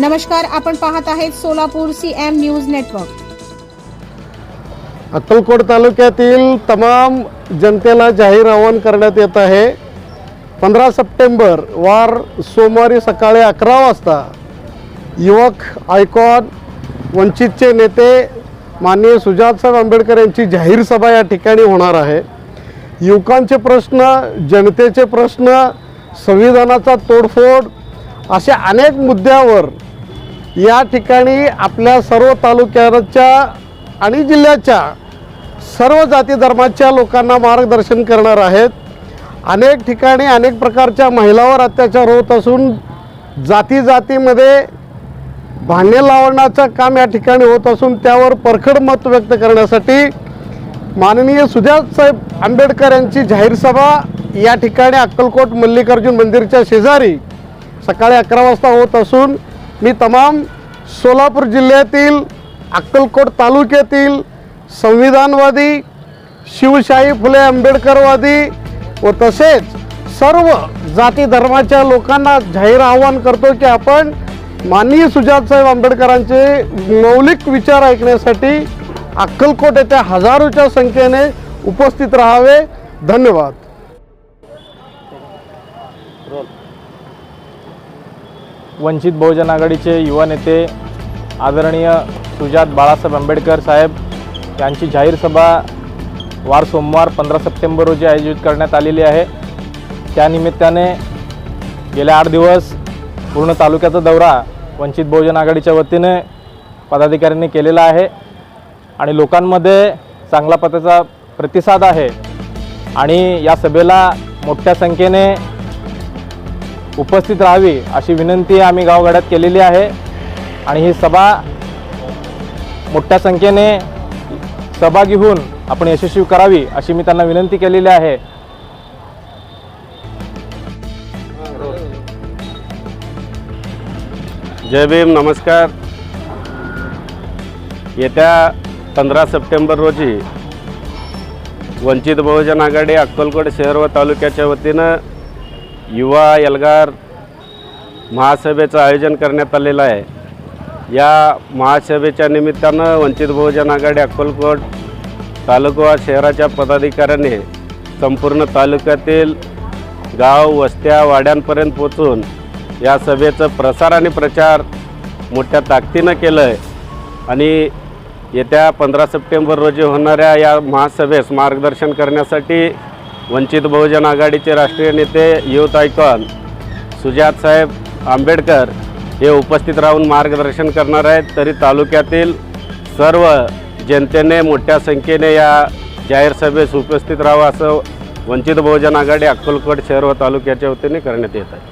नमस्कार आपण पाहत आहेत Solapur C M news network Akkalkot तालुक्यातील तमाम जनतेला जाहीर आवाहन करण्यात येत आहे. पंधरा सप्टेंबर वार सोमवारी सकाळी अकरा वाजता युवक आयकॉन वंचितचे नेते माननीय सुजातसाहेब आंबेडकर यांची जाहीर सभा या ठिकाणी होणार आहे. युवकांचे प्रश्न जनतेचे प्रश्न संविधानाचा तोडफोड अशा अनेक मुद्द्यावर या ठिकाणी आपल्या सर्व तालुक्याच्या आणि जिल्ह्याच्या सर्व जाती धर्माच्या लोकांना मार्गदर्शन करणार आहेत. अनेक ठिकाणी अनेक प्रकारच्या महिलावर अत्याचार होत असून जाती जातीमध्ये भांडे लावण्याचं काम या ठिकाणी होत असून त्यावर परखड मत व्यक्त करण्यासाठी माननीय सुजातसाहेब आंबेडकर यांची जाहीर सभा या ठिकाणी अक्कलकोट मल्लिकार्जुन मंदिरच्या शेजारी सकाळी अकरा वाजता होत असून मी तमाम सोलापूर जिल्ह्यातील अक्कलकोट तालुक्यातील संविधानवादी शिवशाही फुले आंबेडकरवादी व तसेच सर्व जाती धर्माच्या लोकांना जाहीर आवाहन करतो की आपण माननीय सुजातसाहेब आंबेडकरांचे मौलिक विचार ऐकण्यासाठी अक्कलकोट येथे हजारोच्या संख्येने उपस्थित राहावे. धन्यवाद. वंचित बहुजन आघाडीचे युवा नेते आदरणीय सुजात बाळासाहेब आंबेडकर साहेब यांची जाहीर सभा वार सोमवार पंधरा सप्टेंबर रोजी आयोजित करण्यात आलेली आहे. त्यानिमित्ताने गेले आठ दिवस पूर्ण तालुक्याचा दौरा वंचित बहुजन आघाडीच्या वतीने पदाधिकाऱ्यांनी केलेला आहे आणि लोकांमध्ये चांगला पत्याचा प्रतिसाद आहे. आणि या सभेला मोठ्या संख्येने उपस्थित राहावी अशी विनंती आम्ही गावगाड्यात केलेली आहे. आणि ही सभा मोठ्या संख्येने सहभागी होऊन आपण यशस्वी करावी अशी मी त्यांना विनंती केलेली आहे. जय भीम नमस्कार. येत्या पंधरा सप्टेंबर रोजी वंचित बहुजन आघाडी अक्कलकोट शहर व तालुक्याच्या वतीनं युवा एल्गार महासभेचं आयोजन करण्यात आलेलं आहे. या महासभेच्या निमित्तानं वंचित बहुजन आघाडी अक्कलकोट तालुका शहराच्या पदाधिकाऱ्याने संपूर्ण तालुक्यातील गाव वस्त्या वाड्यांपर्यंत पोचून या सभेचं प्रसार आणि प्रचार मोठ्या ताकदीनं केलं आहे आणि येत्या पंधरा सप्टेंबर रोजी होणाऱ्या या महासभेस मार्गदर्शन करण्यासाठी वंचित बहुजन आघाडीचे राष्ट्रीय नेते युथ आयकॉन सुजातसाहेब आंबेडकर हे उपस्थित राहून मार्गदर्शन करणार आहेत. तरी तालुक्यातील सर्व जनतेने मोठ्या संख्येने या जाहीर सभेस उपस्थित राहावं असं वंचित बहुजन आघाडी अक्कलकोट शहर व तालुक्याच्या वतीने करण्यात येत आहे.